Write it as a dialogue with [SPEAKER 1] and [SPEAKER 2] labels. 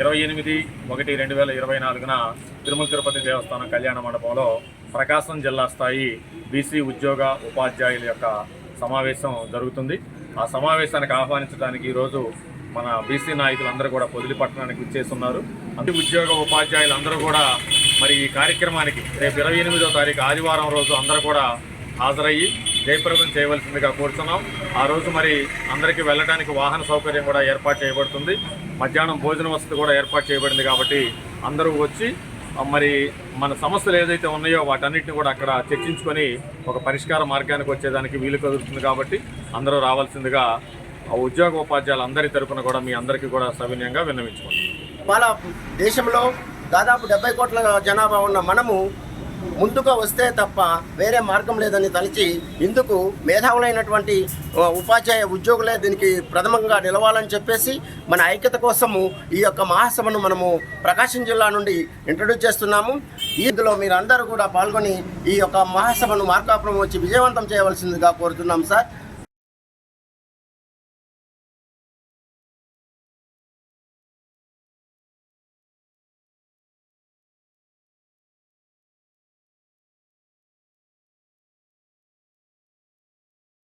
[SPEAKER 1] ఇరవై ఎనిమిది ఒకటి రెండు వేల ఇరవై నాలుగున తిరుమల తిరుపతి దేవస్థానం కళ్యాణ మండపంలో ప్రకాశం జిల్లా స్థాయి బీసీ ఉద్యోగ ఉపాధ్యాయుల యొక్క సమావేశం జరుగుతుంది. ఆ సమావేశానికి ఆహ్వానించడానికి ఈరోజు మన బీసీ నాయకులందరూ కూడా పొదిలి పట్టణానికి విచ్చేస్తున్నారు. అన్ని ఉద్యోగ ఉపాధ్యాయులు అందరూ కూడా మరి ఈ కార్యక్రమానికి రేపు ఇరవై ఎనిమిదో తారీఖు ఆదివారం రోజు అందరూ కూడా హాజరయ్యి జయప్రదం చేయవలసిందిగా కోరుతున్నాం. ఆ రోజు మరి అందరికీ వెళ్ళడానికి వాహన సౌకర్యం కూడా ఏర్పాటు చేయబడుతుంది. మధ్యాహ్నం భోజన వసతి కూడా ఏర్పాటు చేయబడింది కాబట్టి అందరూ వచ్చి మరి మన సమస్యలు ఏదైతే ఉన్నాయో వాటన్నిటిని కూడా అక్కడ చర్చించుకొని ఒక పరిష్కార మార్గానికి వచ్చేదానికి వీలు కదులుతుంది కాబట్టి అందరూ రావాల్సిందిగా ఆ ఉద్యోగ ఉపాధ్యాయులు అందరి తరపున కూడా మీ అందరికీ కూడా సవినయంగా విన్నవించుకోండి
[SPEAKER 2] వాళ్ళ దేశంలో దాదాపు డెబ్బై కోట్ల జనాభా ఉన్న మనము ముందుగా వస్తే తప్ప వేరే మార్గం లేదని తలచి ఇందుకు మేధావులైనటువంటి ఉపాధ్యాయ ఉద్యోగులే దీనికి ప్రథమంగా నిలవాలని చెప్పేసి మన ఐక్యత కోసము ఈ యొక్క మహాసభను మనము ప్రకాశం జిల్లా నుండి ఇంట్రడ్యూస్ చేస్తున్నాము. ఇందులో మీరు అందరూ కూడా పాల్గొని ఈ యొక్క మహాసభను మార్కాపురం వచ్చి విజయవంతం చేయవలసిందిగా కోరుతున్నాం సార్.